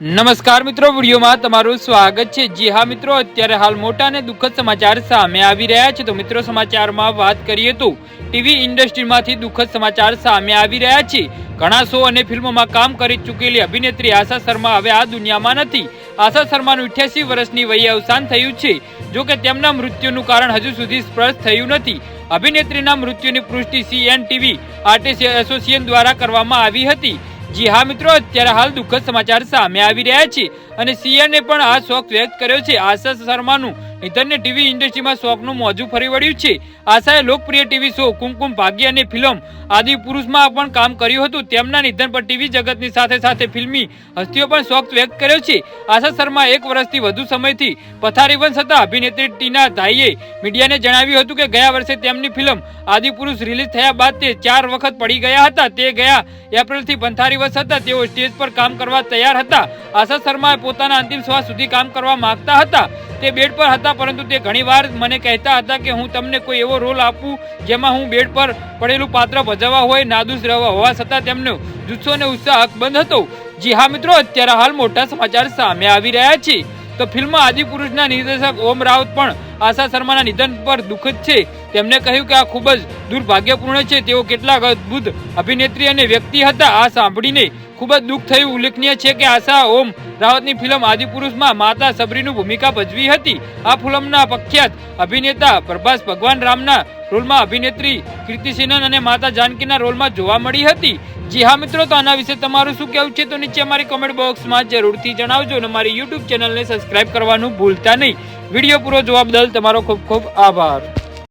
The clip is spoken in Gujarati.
નમસ્કાર મિત્રો, વિડીયોમાં તમારું સ્વાગત છે. જી હા મિત્રો, અત્યારે હાલ મોટા અને દુઃખદ સમાચાર સામે આવી રહ્યા છે. તો મિત્રો, સમાચારમાં વાત કરીએ તો ટીવી ઇન્ડસ્ટ્રીમાંથી દુઃખદ સમાચાર સામે આવી રહ્યા છે. ઘણા શો અને ફિલ્મોમાં કામ કરી ચૂકેલી અભિનેત્રી આશા શર્મા હવે આ દુનિયામાં નથી. આશા શર્માનું 88 વર્ષની વયે અવસાન થયું છે. જો કે તેમના મૃત્યુનું કારણ હજુ સુધી સ્પષ્ટ થયું નથી. અભિનેત્રીના મૃત્યુની પુષ્ટિ સીએન ટીવી આર્ટિસ્ટ એસોસિએશન દ્વારા કરવામાં આવી હતી. જી હા મિત્રો, અત્યારે હાલ દુઃખદ સમાચાર સામે આવી રહ્યા છે અને સીએને પણ આ શોક વ્યક્ત કર્યો છે આશા શર્માનું. નિધનને ટીવી ઇન્ડસ્ટ્રીમાં શોખનું મોજું ફરી વળ્યું છે. આશાએ લોકપ્રિય ટીવી શો કુમકુમ ભાગ્ય અને ફિલ્મ આદિ પુરુષમાં પણ કામ કર્યું હતું. તેમના નિધન પર ટીવી જગતની સાથે સાથે ફિલ્મી હસ્તીઓ પણ શોખ વ્યક્ત કર્યો છે. આશા શર્મા એક વર્ષથી વધુ સમયથી પથારીવન છતાં અભિનેત્રી ટીના ધાઈએ મીડિયાને જણાવ્યું હતું કે ગયા વર્ષે તેમની ફિલ્મ આદિ પુરુષ રિલીઝ થયા બાદ તે ચાર વખત પડી ગયા હતા. તે ગયા એપ્રિલથી પંથારીવશ હતા. તેઓ સ્ટેજ પર કામ કરવા તૈયાર હતા. આશા શર્માએ પોતાના અંતિમ શ્વાસ સુધી કામ કરવા માંગતા હતા. તે બેડ પર હતા, પરંતુ તે ઘણીવાર મને કહેતા હતા કે હું તમને કોઈ એવો રોલ આપું જેમાં હું બેડ પર પડેલું પાત્ર ભજવવા હોય નાદુસ રહેવા હોવા છતાં તેમનો જુસ્સો અને ઉત્સાહ અકબંધ હતો. જી હા મિત્રો, અત્યારે હાલ મોટા સમાચાર સામે આવી રહ્યા છે. તો ફિલ્મ આદિપુરુષના નિર્દેશક ઓમ રાવત પણ આશા શર્માના નિધન પર દુઃખદ છે. તેમણે કહ્યું કે આ ખૂબ જ દુર્ભાગ્યપૂર્ણ છે. તેઓ કેટલાક અદ્ભુત અભિનેત્રી અને વ્યક્તિ હતા. આ સાંભળીને ખૂબ જ દુઃખ થયું. ઉલ્લેખનીય છે કે આશા ઓમ રાવતની ફિલ્મ આદિપુરુષમાં માતા સબરીનું ભૂમિકા ભજવી હતી. આ ફિલ્મના પ્રખ્યાત અભિનેતા પ્રભાસ ભગવાન રામના રોલમાં અભિનેત્રી કીર્તિ સેનન અને માતા જાનકીના રોલમાં જોવા મળી હતી. જી હા મિત્રો, તો આના વિશે તમારું શું કહેવું છે તો નીચે અમારી કોમેન્ટ બોક્સમાં જરૂરથી જણાવજો અને મારી યુટ્યુબ ચેનલને સબસ્ક્રાઇબ કરવાનું ભૂલતા નહીં. વીડિયો પૂરો જોવા બદલ તમારો ખૂબ ખૂબ આભાર.